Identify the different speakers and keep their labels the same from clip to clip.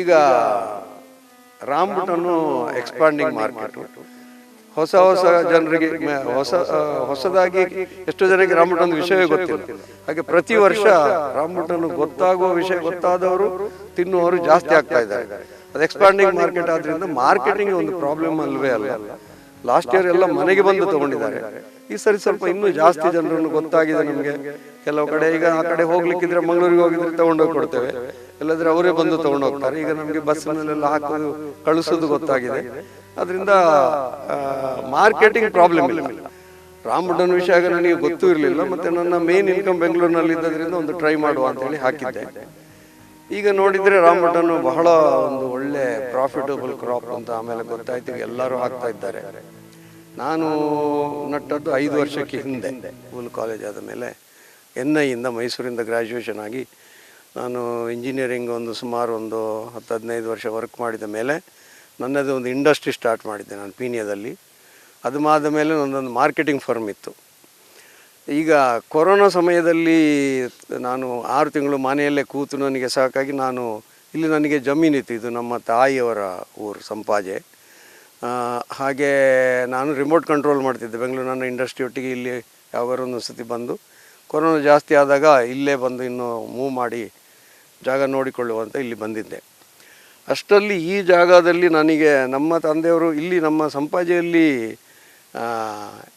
Speaker 1: ಈಗ ರಾಮ್ಬುಟನ್ನು expanding market ಹೊಸ ಹೊಸ ಜನರಿಗೆ ಹೊಸ ಹೊಸದಾಗಿ ಎಷ್ಟು ಜನರಿಗೆ ರಾಮ್ಬುಟನ್ ವಿಷಯವೇ ಗೊತ್ತಿಲ್ಲ. ಹಾಗೆ ಪ್ರತಿ ವರ್ಷ ರಾಮ್ಬುಟನ್ ಗೊತ್ತಾಗುವ ವಿಷಯ ಗೊತ್ತಾದವರು ತಿನ್ನುವವರು ಜಾಸ್ತಿ ಆಗ್ತಾ ಇದ್ದಾರೆ. ಅದು ಎಕ್ಸ್ಪಾಂಡಿಂಗ್ ಮಾರ್ಕೆಟ್ ಆದ್ರಿಂದ ಮಾರ್ಕೆಟಿಂಗ್ ಒಂದು ಪ್ರಾಬ್ಲಮ್ ಅಲ್ವೇ ಅಲ್ಲ. ಲಾಸ್ಟ್ ಇಯರ್ ಎಲ್ಲ ಮನೆಗೆ ಬಂದು ತಗೊಂಡಿದ್ದಾರೆ. ಈ ಸರಿ ಸ್ವಲ್ಪ ಇನ್ನೂ ಜಾಸ್ತಿ ಜನರನ್ನು ಗೊತ್ತಾಗಿದೆ ನಮಗೆ. ಕೆಲವು ಕಡೆ ಈಗ ಆ ಕಡೆ ಹೋಗ್ಲಿಕ್ಕಿದ್ರೆ ಮಂಗಳೂರಿಗೆ ಹೋಗಿದ್ರೆ ತಗೊಂಡೋಗಿ ಕೊಡ್ತೇವೆ. ಇಲ್ಲದ್ರೆ ಅವರೇ ಬಂದು ತಗೊಂಡು ಹೋಗ್ತಾರೆ. ಈಗ ನಮಗೆ ಬಸ್ಸಿನಲ್ಲೆಲ್ಲ ಹಾಕೋದು ಕಳಿಸೋದು ಗೊತ್ತಾಗಿದೆ. ಅದರಿಂದ ಮಾರ್ಕೆಟಿಂಗ್ ಪ್ರಾಬ್ಲಮ್ ಇಲ್ಲ. ರಾಮಬುಡ್ಡನ ವಿಷಯ ಆಗ ನನಗೆ ಗೊತ್ತೂ ಇರಲಿಲ್ಲ ಮತ್ತೆ ನನ್ನ ಮೇನ್ ಇನ್ಕಮ್ ಬೆಂಗಳೂರಿನಲ್ಲಿ ಇದ್ದದ್ರಿಂದ ಒಂದು ಟ್ರೈ ಮಾಡುವ ಅಂತೇಳಿ ಹಾಕಿದ್ದೆ. ಈಗ ನೋಡಿದ್ರೆ ರಾಮಬಟನ್ ಬಹಳ ಒಂದು ಒಳ್ಳೆ ಪ್ರಾಫಿಟಬಲ್ ಕ್ರಾಪ್ ಅಂತ ಆಮೇಲೆ ಗೊತ್ತಾಯ್ತು. ಎಲ್ಲರೂ ಹಾಕ್ತಾ ಇದ್ದಾರೆ. ನಾನು ನಟ್ಟದ್ದು ಐದು ವರ್ಷಕ್ಕೆ ಹಿಂದೆ. ಸ್ಕೂಲ್ ಕಾಲೇಜ್ ಆದ ಮೇಲೆ ಎನ್ ಐಯಿಂದ ಮೈಸೂರಿಂದ ಗ್ರ್ಯಾಜುಯೇಷನ್ ಆಗಿ ನಾನು ಇಂಜಿನಿಯರಿಂಗ್ ಒಂದು ಸುಮಾರು ಒಂದು ಹತ್ತು, ಹದಿನೈದು ವರ್ಷ ವರ್ಕ್ ಮಾಡಿದ ಮೇಲೆ ನನ್ನದೇ ಒಂದು ಇಂಡಸ್ಟ್ರಿ ಸ್ಟಾರ್ಟ್ ಮಾಡಿದ್ದೆ ನಾನು ಪೀನಿಯಾದಲ್ಲಿ ಅದು ಆದ ಮೇಲೆ ನನ್ನೊಂದು ಮಾರ್ಕೆಟಿಂಗ್ ಫರ್ಮ್ ಇತ್ತು. ಈಗ ಕೊರೋನಾ ಸಮಯದಲ್ಲಿ ನಾನು ಆರು ತಿಂಗಳು ಮನೆಯಲ್ಲೇ ಕೂತು ನನಗೆ ಸಾಕಾಗಿ ನಾನು ಇಲ್ಲಿ ನನಗೆ ಜಮೀನಿತ್ತು ಇದು ನಮ್ಮ ತಾಯಿಯವರ ಊರು ಸಂಪಾಜೆ. ಹಾಗೆ ನಾನು ರಿಮೋಟ್ ಕಂಟ್ರೋಲ್ ಮಾಡ್ತಿದ್ದೆ. ಬೆಂಗಳೂರು ನನ್ನ ಇಂಡಸ್ಟ್ರಿ ಒಟ್ಟಿಗೆ ಇಲ್ಲಿ ಯಾವರೊಂದು ಒಂದು ಸತಿ ಬಂದು. ಕೊರೋನಾ ಜಾಸ್ತಿ ಆದಾಗ ಇಲ್ಲೇ ಬಂದು ಇನ್ನೂ ಮೂವ್ ಮಾಡಿ ಜಾಗ ನೋಡಿಕೊಳ್ಳುವಂತ ಇಲ್ಲಿ ಬಂದಿದ್ದೆ. ಅಷ್ಟರಲ್ಲಿ ಈ ಜಾಗದಲ್ಲಿ ನನಗೆ ನಮ್ಮ ತಂದೆಯವರು ಇಲ್ಲಿ ನಮ್ಮ ಸಂಪಾಜೆಯಲ್ಲಿ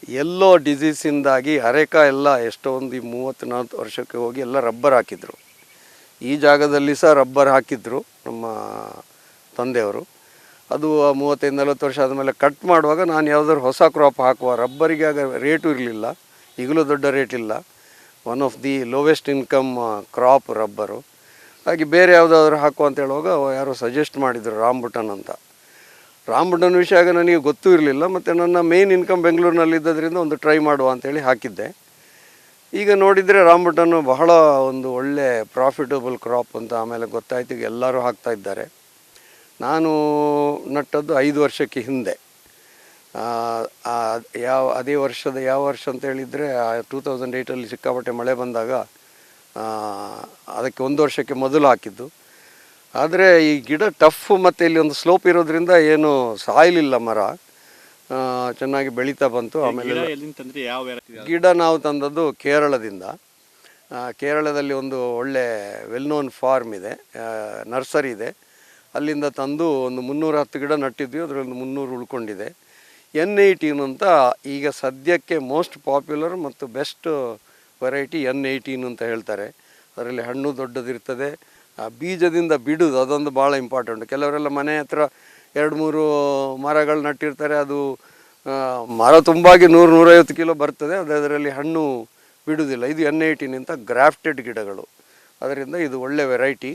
Speaker 1: ಎಲ್ಲೋ ಡಿಸೀಸಿಂದಾಗಿ ಅರೆಕ ಎಲ್ಲ ಎಷ್ಟೊಂದು ಮೂವತ್ತು ನಾಲ್ಕು ವರ್ಷಕ್ಕೆ ಹೋಗಿ ಎಲ್ಲ ರಬ್ಬರ್ ಹಾಕಿದರು. ಈ ಜಾಗದಲ್ಲಿ ಸಹ ರಬ್ಬರ್ ಹಾಕಿದ್ರು ನಮ್ಮ ತಂದೆಯವರು. ಅದು ಮೂವತ್ತೈದು, ನಲವತ್ತು ವರ್ಷ ಆದಮೇಲೆ ಕಟ್ ಮಾಡುವಾಗ ನಾನು ಯಾವುದಾದ್ರು ಹೊಸ ಕ್ರಾಪ್ ಹಾಕುವ ರಬ್ಬರಿಗೆ ಆಗ ರೇಟು ಇರಲಿಲ್ಲ. ಈಗಲೂ ದೊಡ್ಡ ರೇಟ್ ಇಲ್ಲ. One of the lowest income crop rubber. ಹಾಗೆ ಬೇರೆ ಯಾವುದಾದ್ರು ಹಾಕು ಅಂತ ಹೇಳುವಾಗ ಯಾರೋ ಸಜೆಸ್ಟ್ ಮಾಡಿದರು ರಾಮ್ಬುಟನ್ ಅಂತ. ರಾಮ್ಬುಟನ್ ವಿಷಯ ಆಗ ನನಗೆ ಗೊತ್ತೂ ಇರಲಿಲ್ಲ, ಮತ್ತು ನನ್ನ ಮೇನ್ ಇನ್ಕಮ್ ಬೆಂಗಳೂರಿನಲ್ಲಿ ಇದ್ದದ್ರಿಂದ ಒಂದು ಟ್ರೈ ಮಾಡುವ ಅಂತೇಳಿ ಹಾಕಿದ್ದೆ. ಈಗ ನೋಡಿದರೆ ರಾಮ್ಬುಟನ್ನು ಬಹಳ ಒಂದು ಒಳ್ಳೆ ಪ್ರಾಫಿಟಬಲ್ ಕ್ರಾಪ್ ಅಂತ ಆಮೇಲೆ ಗೊತ್ತಾಯ್ತು, ಈಗ ಎಲ್ಲರೂ ಹಾಕ್ತಾ ಇದ್ದಾರೆ. ನಾನು ನಟ್ಟದ್ದು ಐದು ವರ್ಷಕ್ಕೆ ಹಿಂದೆ. ಯಾವ, ಅದೇ ವರ್ಷದ ಯಾವ ವರ್ಷ ಅಂತ ಹೇಳಿದರೆ ಟೂ ತೌಸಂಡ್ ಏಯ್ಟಲ್ಲಿ ಸಿಕ್ಕಾಪಟ್ಟೆ ಮಳೆ ಬಂದಾಗ ಅದಕ್ಕೆ ಒಂದು ವರ್ಷಕ್ಕೆ ಮೊದಲು ಹಾಕಿದ್ದು. ಆದರೆ ಈ ಗಿಡ ಟಫ್ ಮತ್ತು ಇಲ್ಲಿ ಒಂದು ಸ್ಲೋಪ್ ಇರೋದ್ರಿಂದ ಏನು ಸಾಯಲಿಲ್ಲ ಮರ. ಚೆನ್ನಾಗಿ ಬೆಳೀತಾ ಬಂತು. ಆಮೇಲೆ
Speaker 2: ಗಿಡ
Speaker 1: ನಾವು ತಂದದ್ದು ಕೇರಳದಿಂದ. ಕೇರಳದಲ್ಲಿ ಒಂದು ಒಳ್ಳೆ ವೆಲ್ ನೋನ್ ಫಾರ್ಮ್ ಇದೆ. ನರ್ಸರಿ ಇದೆ. ಅಲ್ಲಿಂದ ತಂದು ಒಂದು ಮುನ್ನೂರ ಹತ್ತು ಗಿಡ ನಟ್ಟಿದ್ವಿ. ಅದರಲ್ಲಿ ಮುನ್ನೂರು ಉಳ್ಕೊಂಡಿದೆ. ಎನ್ ಏಯ್ಟೀನ್ ಅಂತ ಈಗ ಸದ್ಯಕ್ಕೆ ಮೋಸ್ಟ್ ಪಾಪ್ಯುಲರ್ ಮತ್ತು ಬೆಸ್ಟ್ ವೆರೈಟಿ ಎನ್ ಏಯ್ಟೀನ್ ಅಂತ ಹೇಳ್ತಾರೆ. ಅದರಲ್ಲಿ ಹಣ್ಣು ದೊಡ್ಡದಿರ್ತದೆ. ಆ ಬೀಜದಿಂದ ಬಿಡೋದು, ಅದೊಂದು ಭಾಳ ಇಂಪಾರ್ಟೆಂಟ್ ಕೆಲವರೆಲ್ಲ ಮನೆ ಹತ್ರ ಎರಡು ಮೂರು ಮರಗಳು ನಟ್ಟಿರ್ತಾರೆ, ಅದು ಮರ ತುಂಬಾಗಿ ನೂರು ನೂರೈವತ್ತು ಕಿಲೋ ಬರ್ತದೆ, ಅದು ಅದರಲ್ಲಿ ಹಣ್ಣು ಬಿಡುವುದಿಲ್ಲ ಇದು ಎನ್ ಏಯ್ಟೀನ್ ಅಂತ ಗ್ರಾಫ್ಟೆಡ್ ಗಿಡಗಳು. ಅದರಿಂದ ಇದು ಒಳ್ಳೆ ವೆರೈಟಿ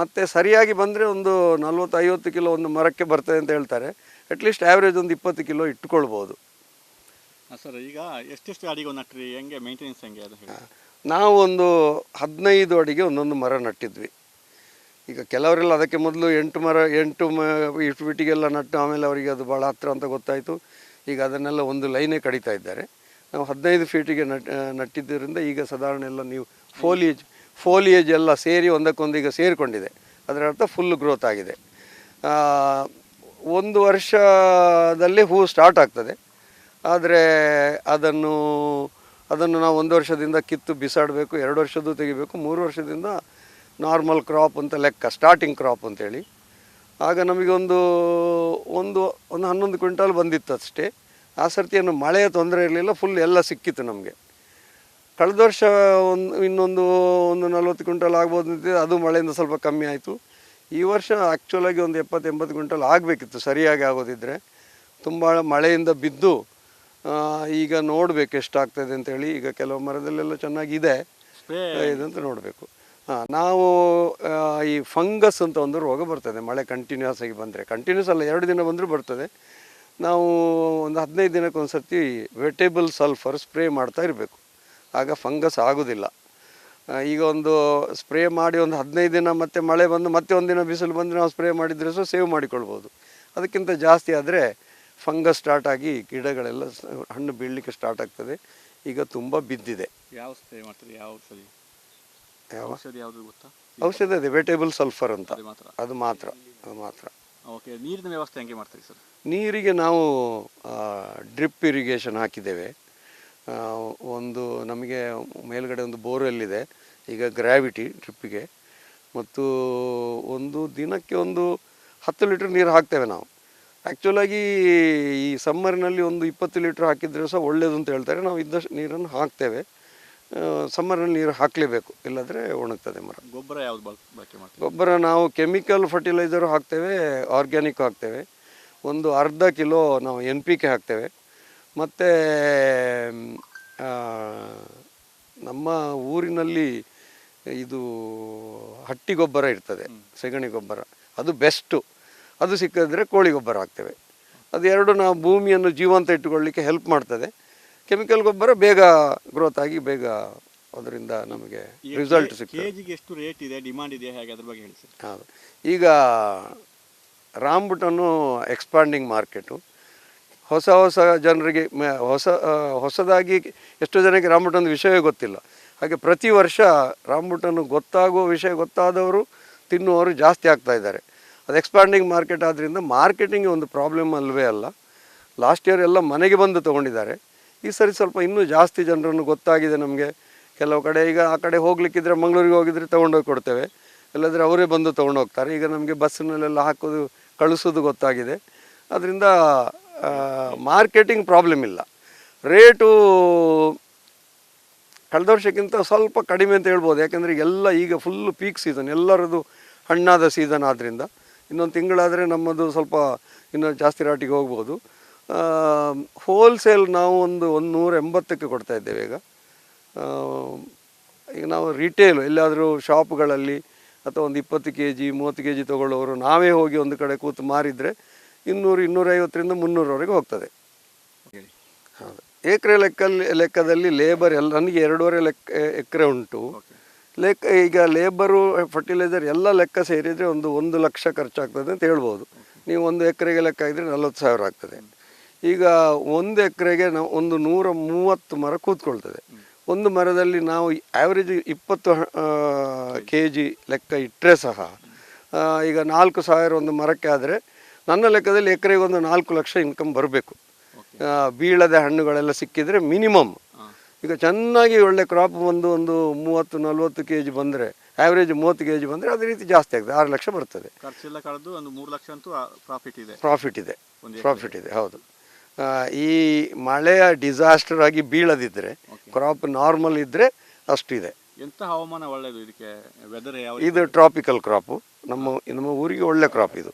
Speaker 1: ಮತ್ತು ಸರಿಯಾಗಿ ಬಂದರೆ ಒಂದು ನಲ್ವತ್ತು ಐವತ್ತು ಕಿಲೋ ಒಂದು ಮರಕ್ಕೆ ಬರ್ತದೆ ಅಂತ ಹೇಳ್ತಾರೆ. ಅಟ್ಲೀಸ್ಟ್ ಆ್ಯಾವ್ರೇಜ್ ಒಂದು ಇಪ್ಪತ್ತು ಕಿಲೋ ಇಟ್ಕೊಳ್ಬೋದು.
Speaker 2: ಸರ್, ಈಗ ಎಷ್ಟೆಷ್ಟು ಅಡಿಗೆ ನಟ್ರಿ ಹೆಂಗೆ ಮೇಂಟೆನೆನ್ಸ್ ಹೆಂಗೆ ಅದು
Speaker 1: ನಾವು ಒಂದು ಹದಿನೈದು ಅಡಿಗೆ ಒಂದೊಂದು ಮರ ನಟ್ಟಿದ್ವಿ. ಈಗ ಕೆಲವರೆಲ್ಲ ಅದಕ್ಕೆ ಮೊದಲು ಎಂಟು ಮರ, ಎಂಟು ಮ ಇಷ್ಟು ಬಿಟ್ಟಿಗೆಲ್ಲ ನಟ್ಟು ಆಮೇಲೆ ಅವರಿಗೆ ಅದು ಭಾಳ ಹತ್ರ ಅಂತ ಗೊತ್ತಾಯಿತು. ಈಗ ಅದನ್ನೆಲ್ಲ ಒಂದು ಲೈನೇ ಕಡಿತಾ ಇದ್ದಾರೆ. ನಾವು ಹದಿನೈದು ಫೀಟಿಗೆ ನಟ್ ನಟ್ಟಿದ್ದರಿಂದ ಈಗ ಸಾಧಾರಣ ಎಲ್ಲ ನೀವು ಫೋಲಿಯೇಜ್ ಫೋಲಿಯೇಜ್ ಎಲ್ಲ ಸೇರಿ ಒಂದಕ್ಕೊಂದು ಈಗ ಸೇರಿಕೊಂಡಿದೆ. ಅದರ ಅರ್ಥ ಫುಲ್ ಗ್ರೋತ್ ಆಗಿದೆ. ಒಂದು ವರ್ಷದಲ್ಲಿ ಹೂ ಸ್ಟಾರ್ಟ್ ಆಗ್ತದೆ. ಆದರೆ ಅದನ್ನು ಅದನ್ನು ನಾವು ಒಂದು ವರ್ಷದಿಂದ ಕಿತ್ತು ಬಿಸಾಡಬೇಕು, ಎರಡು ವರ್ಷದ್ದು ತೆಗಿಬೇಕು, ಮೂರು ವರ್ಷದಿಂದ ನಾರ್ಮಲ್ ಕ್ರಾಪ್ ಅಂತ ಲೆಕ್ಕ ಸ್ಟಾರ್ಟಿಂಗ್ ಕ್ರಾಪ್ ಅಂತೇಳಿ. ಆಗ ನಮಗೆ ಒಂದು ಒಂದು ಹನ್ನೊಂದು ಕ್ವಿಂಟಾಲ್ ಬಂದಿತ್ತು ಅಷ್ಟೇ. ಆ ಸರ್ತಿಯನ್ನು ಮಳೆಯ ತೊಂದರೆ ಇರಲಿಲ್ಲ ಫುಲ್ ಎಲ್ಲ ಸಿಕ್ಕಿತ್ತು ನಮಗೆ. ಕಳೆದ ವರ್ಷ ಒಂದು, ಇನ್ನೊಂದು ಒಂದು ನಲ್ವತ್ತು ಕ್ವಿಂಟಲ್ ಆಗ್ಬೋದು ಅಂತ ಅದು ಮಳೆಯಿಂದ ಸ್ವಲ್ಪ ಕಮ್ಮಿ ಆಯಿತು. ಈ ವರ್ಷ ಆ್ಯಕ್ಚುಲಾಗಿ ಒಂದು ಎಪ್ಪತ್ತು, ಎಂಬತ್ತು ಕ್ವಿಂಟಲ್ ಆಗಬೇಕಿತ್ತು, ಸರಿಯಾಗಿ ಆಗೋದಿದ್ರೆ. ತುಂಬ ಮಳೆಯಿಂದ ಬಿದ್ದು ಈಗ ನೋಡಬೇಕು ಎಷ್ಟಾಗ್ತದೆ ಅಂತೇಳಿ ಈಗ ಕೆಲವು ಮರದಲ್ಲೆಲ್ಲ ಚೆನ್ನಾಗಿದೆ.
Speaker 2: ಇದೆ
Speaker 1: ಇದಂತ ನೋಡಬೇಕು. ಹಾಂ ನಾವು ಈ ಫಂಗಸ್ ಅಂತ ಒಂದು ರೋಗ ಬರ್ತದೆ ಮಳೆ ಕಂಟಿನ್ಯೂಸ್ ಆಗಿ ಬಂದರೆ. ಕಂಟಿನ್ಯೂಸ್ ಅಲ್ಲ ಎರಡು ದಿನ ಬಂದರೂ ಬರ್ತದೆ. ನಾವು ಒಂದು ಹದಿನೈದು ದಿನಕ್ಕೊಂದು ಸರ್ತಿ ವೆಟೇಬಲ್ ಸಲ್ಫರ್ ಸ್ಪ್ರೇ ಮಾಡ್ತಾ ಇರಬೇಕು. ಆಗ ಫಂಗಸ್ ಆಗೋದಿಲ್ಲ. ಈಗ ಒಂದು ಸ್ಪ್ರೇ ಮಾಡಿ ಒಂದು ಹದಿನೈದು ದಿನ ಮತ್ತೆ ಮಳೆ ಬಂದು ಮತ್ತೆ ಒಂದಿನ ಬಿಸಿಲು ಬಂದು ನಾವು ಸ್ಪ್ರೇ ಮಾಡಿದರೆ ಸಹ ಸೇವ್ ಮಾಡಿಕೊಳ್ಬೋದು. ಅದಕ್ಕಿಂತ ಜಾಸ್ತಿ ಆದರೆ ಫಂಗಸ್ ಸ್ಟಾರ್ಟ್ ಆಗಿ ಗಿಡಗಳೆಲ್ಲ ಹಣ್ಣು ಬೀಳಲಿಕ್ಕೆ ಸ್ಟಾರ್ಟ್ ಆಗ್ತದೆ. ಈಗ ತುಂಬ ಬಿದ್ದಿದೆ.
Speaker 2: ಯಾವ ಸ್ಪ್ರೇ ಮಾಡ್ತೀರಿ? ಯಾವ ಔಷಧಿ?
Speaker 1: ಯಾವ?
Speaker 2: ಔಷಧಿ ಯಾವುದು ಗೊತ್ತಾ?
Speaker 1: ಔಷಧ ಇದೆ ವೆಟೇಬಲ್ ಸಲ್ಫರ್ ಅಂತ.
Speaker 2: ಅದು ಮಾತ್ರ.
Speaker 1: ಅದು ಮಾತ್ರ ಅದು ಮಾತ್ರ.
Speaker 2: ಓಕೆ ನೀರಿನ ವ್ಯವಸ್ಥೆ ಹೆಂಗೆ ಮಾಡ್ತೀರಿ ಸರ್?
Speaker 1: ನೀರಿಗೆ ನಾವು ಡ್ರಿಪ್ ಇರಿಗೇಷನ್ ಹಾಕಿದ್ದೇವೆ. ಒಂದು ನಮಗೆ ಮೇಲ್ಗಡೆ ಒಂದು ಬೋರ್ವೆಲ್ ಇದೆ ಈಗ ಗ್ರಾವಿಟಿ ಡ್ರಿಪ್ಪಿಗೆ. ಮತ್ತು ಒಂದು ದಿನಕ್ಕೆ ಒಂದು ಹತ್ತು ಲೀಟ್ರ್ ನೀರು ಹಾಕ್ತೇವೆ ನಾವು. ಆ್ಯಕ್ಚುಲಾಗಿ ಈ ಸಮ್ಮರ್ನಲ್ಲಿ ಒಂದು ಇಪ್ಪತ್ತು ಲೀಟ್ರ್ ಹಾಕಿದರೆ ಸಹ ಒಳ್ಳೆಯದು ಅಂತ ಹೇಳ್ತಾರೆ. ನಾವು ಇದ್ದಷ್ಟು ನೀರನ್ನು ಹಾಕ್ತೇವೆ. ಸಮ್ಮರ್ನಲ್ಲಿ ನೀರು ಹಾಕಲೇಬೇಕು. ಇಲ್ಲಾದರೆ ಒಣಗ್ತದೆ ಮರ.
Speaker 2: ಗೊಬ್ಬರ ಯಾವ್ದು ಬಳ ಬಳಕೆ ಮಾಡಿ
Speaker 1: ಗೊಬ್ಬರ ನಾವು ಕೆಮಿಕಲ್ ಫರ್ಟಿಲೈಸರು ಹಾಕ್ತೇವೆ ಆರ್ಗ್ಯಾನಿಕ್ ಹಾಕ್ತೇವೆ. ಒಂದು ಅರ್ಧ ಕಿಲೋ ನಾವು ಎನ್ ಪಿ ಕೆ ಹಾಕ್ತೇವೆ. ಮತ್ತು ನಮ್ಮ ಊರಿನಲ್ಲಿ ಇದು ಹಟ್ಟಿ ಗೊಬ್ಬರ ಇರ್ತದೆ ಸೆಗಣಿ ಗೊಬ್ಬರ. ಅದು ಬೆಸ್ಟು ಅದು ಸಿಕ್ಕಿದ್ರೆ ಕೋಳಿ ಗೊಬ್ಬರ ಹಾಕ್ತೇವೆ. ಅದು ಎರಡು ನಾವು ಭೂಮಿಯನ್ನು ಜೀವಂತ ಇಟ್ಟುಕೊಳ್ಳಿಕ್ಕೆ ಹೆಲ್ಪ್ ಮಾಡ್ತದೆ. ಕೆಮಿಕಲ್ ಗೊಬ್ಬರ ಬೇಗ ಗ್ರೋತ್ ಆಗಿ ಬೇಗ ಅದರಿಂದ ನಮಗೆ ರಿಸಲ್ಟ್ ಸಿಗ್ತದೆ.
Speaker 2: ಎಷ್ಟು ರೇಟ್ ಇದೆ ಡಿಮಾಂಡ್ ಇದೆ ಹೇಗೆ ಅದ್ರ ಬಗ್ಗೆ ಹೇಳಿ
Speaker 1: ಹೌದು. ಈಗ ರಾಮ್ಬುಟನ್ನು ಎಕ್ಸ್ಪಾಂಡಿಂಗ್ ಮಾರ್ಕೆಟು ಹೊಸ ಹೊಸ ಜನರಿಗೆ ಮ- ಹೊಸ ಹೊಸದಾಗಿ ಎಷ್ಟೋ ಜನಕ್ಕೆ ರಾಮ್ಬುಟನ್ ವಿಷಯವೇ ಗೊತ್ತಿಲ್ಲ. ಹಾಗೆ ಪ್ರತಿ ವರ್ಷ ರಾಮ್ಬುಟನ್ನು ಗೊತ್ತಾಗುವ ವಿಷಯ ಗೊತ್ತಾದವರು ತಿನ್ನುವವರು ಜಾಸ್ತಿ ಆಗ್ತಾ ಇದ್ದಾರೆ. ಅದು ಎಕ್ಸ್ಪ್ಯಾಂಡಿಂಗ್ ಮಾರ್ಕೆಟ್ ಆದ್ದರಿಂದ ಮಾರ್ಕೆಟಿಂಗ್ ಒಂದು ಪ್ರಾಬ್ಲಮ್ ಅಲ್ಲವೇ ಅಲ್ಲ. ಲಾಸ್ಟ್ ಇಯರ್ ಎಲ್ಲ ಮನೆಗೆ ಬಂದು ತೊಗೊಂಡಿದ್ದಾರೆ. ಈ ಸರಿ ಸ್ವಲ್ಪ ಇನ್ನೂ ಜಾಸ್ತಿ ಜನರನ್ನು ಗೊತ್ತಾಗಿದೆ ನಮಗೆ. ಕೆಲವು ಕಡೆ ಈಗ ಆ ಕಡೆ ಹೋಗ್ಲಿಕ್ಕಿದ್ರೆ ಮಂಗಳೂರಿಗೆ ಹೋಗಿದ್ರೆ ತೊಗೊಂಡೋಗಿ ಕೊಡ್ತೇವೆ. ಇಲ್ಲದ್ರೆ ಅವರೇ ಬಂದು ತೊಗೊಂಡು ಹೋಗ್ತಾರೆ ಈಗ ನಮಗೆ ಬಸ್ಸಿನಲ್ಲೆಲ್ಲ ಹಾಕೋದು, ಕಳಿಸೋದು ಗೊತ್ತಾಗಿದೆ. ಅದರಿಂದ ಮಾರ್ಕೆಟಿಂಗ್ ಪ್ರಾಬ್ಲಮ್ ಇಲ್ಲ. ರೇಟು ಕಳೆದ ವರ್ಷಕ್ಕಿಂತ ಸ್ವಲ್ಪ ಕಡಿಮೆ ಅಂತ ಹೇಳ್ಬೋದು. ಯಾಕೆಂದರೆ ಎಲ್ಲ ಈಗ ಫುಲ್ ಪೀಕ್ ಸೀಸನ್ ಎಲ್ಲರದು ಹಣ್ಣಾದ ಸೀಸನ್ ಆದ್ದರಿಂದ ಇನ್ನೊಂದು ತಿಂಗಳಾದರೆ ನಮ್ಮದು ಸ್ವಲ್ಪ ಇನ್ನೂ ಜಾಸ್ತಿ ರಾಟಿಗೆ ಹೋಗ್ಬೋದು. ಹೋಲ್ಸೇಲ್ ನಾವು ಒಂದು ಒಂದು ನೂರ ಎಂಬತ್ತಕ್ಕೆ ಕೊಡ್ತಾ ಇದ್ದೇವೆ ಈಗ. ಈಗ ನಾವು ರಿಟೇಲ್ ಎಲ್ಲಾದರೂ ಶಾಪ್ಗಳಲ್ಲಿ ಅಥವಾ ಒಂದು ಇಪ್ಪತ್ತು ಕೆ ಜಿ ಮೂವತ್ತು ಕೆ ಜಿ ತೊಗೊಳ್ಳೋರು ನಾವೇ ಹೋಗಿ ಒಂದು ಕಡೆ ಕೂತು ಮಾರಿದರೆ ಇನ್ನೂರು, ಇನ್ನೂರೈವತ್ತರಿಂದ ಮುನ್ನೂರವರೆಗೆ ಹೋಗ್ತದೆ. ಹೌದು. ಎಕರೆ ಲೆಕ್ಕಲ್ಲಿ, ಲೆಕ್ಕದಲ್ಲಿ ಲೇಬರ್ ಎಲ್ಲ ನನಗೆ ಎರಡೂವರೆ ಲೆಕ್ಕ ಎಕರೆ ಉಂಟು. ಲೆಕ್ಕ ಈಗ ಲೇಬರು ಫರ್ಟಿಲೈಸರ್ ಎಲ್ಲ ಲೆಕ್ಕ ಸೇರಿದರೆ ಒಂದು ಒಂದು ಲಕ್ಷ ಖರ್ಚಾಗ್ತದೆ ಅಂತ ಹೇಳ್ಬೋದು. ನೀವು ಒಂದು ಎಕರೆಗೆ ಲೆಕ್ಕ ಇದ್ದರೆ ನಲ್ವತ್ತು ಸಾವಿರ ಆಗ್ತದೆ. ಈಗ ಒಂದು ಎಕರೆಗೆ ನಾವು ಒಂದು ನೂರ ಮೂವತ್ತು ಮರ ಕೂತ್ಕೊಳ್ತದೆ. ಒಂದು ಮರದಲ್ಲಿ ನಾವು ಆ್ಯಾವ್ರೇಜ್ ಇಪ್ಪತ್ತು ಕೆ ಜಿ ಲೆಕ್ಕ ಇಟ್ಟರೆ ಸಹ ಈಗ ನಾಲ್ಕು ಸಾವಿರ ಒಂದು ಮರಕ್ಕೆ ಆದರೆ ನನ್ನ ಲೆಕ್ಕದಲ್ಲಿ ಎಕರೆಗೆ ಒಂದು ನಾಲ್ಕು ಲಕ್ಷ ಇನ್ಕಮ್ ಬರಬೇಕು. ಬೀಳದ ಹಣ್ಣುಗಳೆಲ್ಲ ಸಿಕ್ಕಿದರೆ ಮಿನಿಮಮ್ ಈಗ ಚೆನ್ನಾಗಿ ಒಳ್ಳೆ ಕ್ರಾಪ್ ಬಂದು ಒಂದು ಮೂವತ್ತು ನಲ್ವತ್ತು ಕೆ ಜಿ ಬಂದರೆ ಆ್ಯಾವ್ರೇಜ್ ಮೂವತ್ತು ಕೆ ಜಿ ಬಂದರೆ ಅದೇ ರೀತಿ ಜಾಸ್ತಿ ಆಗ್ತದೆ ಆರು ಲಕ್ಷ ಬರ್ತದೆ.
Speaker 2: ಖರ್ಚೆಲ್ಲ ಕಳೆದು ಒಂದು ಮೂರು ಲಕ್ಷ ಅಂತೂ ಪ್ರಾಫಿಟ್ ಇದೆ.
Speaker 1: ಪ್ರಾಫಿಟ್ ಇದೆ. ಪ್ರಾಫಿಟ್ ಇದೆ ಹೌದು. ಈ ಮಳೆಯ ಡಿಸಾಸ್ಟರ್ ಆಗಿ ಬೀಳದಿದ್ದರೆ ಕ್ರಾಪ್ ನಾರ್ಮಲ್ ಇದ್ದರೆ ಅಷ್ಟಿದೆ
Speaker 2: ಎಂಥ ಹವಾಮಾನ ಒಳ್ಳೆಯದು ಇದಕ್ಕೆ? ವೆದರ್ ಯಾವ
Speaker 1: ಇದು ಟ್ರಾಪಿಕಲ್ ಕ್ರಾಪು ನಮ್ಮ ನಮ್ಮ ಊರಿಗೆ ಒಳ್ಳೆ ಕ್ರಾಪ್ ಇದು.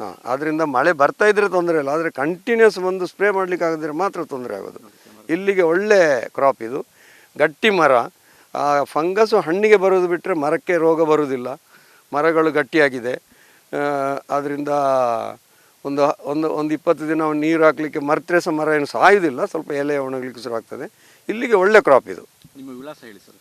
Speaker 1: ಹಾಂ. ಆದ್ದರಿಂದ ಮಳೆ ಬರ್ತಾ ಇದ್ರೆ ತೊಂದರೆ ಇಲ್ಲ ಆದರೆ ಕಂಟಿನ್ಯೂಸ್ ಒಂದು ಸ್ಪ್ರೇ ಮಾಡ್ಲಿಕ್ಕೆ ಆಗದಿದ್ರೆ ಮಾತ್ರ ತೊಂದರೆ ಆಗೋದು. ಇಲ್ಲಿಗೆ ಒಳ್ಳೆ ಕ್ರಾಪ್ ಇದು. ಗಟ್ಟಿ ಮರ. ಆ ಫಂಗಸ್ಸು ಹಣ್ಣಿಗೆ ಬರೋದು ಬಿಟ್ಟರೆ ಮರಕ್ಕೆ ರೋಗ ಬರುವುದಿಲ್ಲ ಮರಗಳು ಗಟ್ಟಿಯಾಗಿದೆ. ಆದ್ದರಿಂದ ಒಂದು ಒಂದು ಒಂದು ಇಪ್ಪತ್ತು ದಿನ ನೀರು ಹಾಕಲಿಕ್ಕೆ ಮರ್ತರೆ ಸಹ ಮರ ಏನು ಸಾಯುವುದಿಲ್ಲ ಸ್ವಲ್ಪ ಎಲೆ ಒಣಗಲಿಕ್ಕೆ ಶುರು ಆಗ್ತದೆ. ಇಲ್ಲಿಗೆ ಒಳ್ಳೆ ಕ್ರಾಪ್ ಇದು.
Speaker 2: ನಿಮ್ಮ ವಿಳಾಸ ಹೇಳಿ ಸರ್.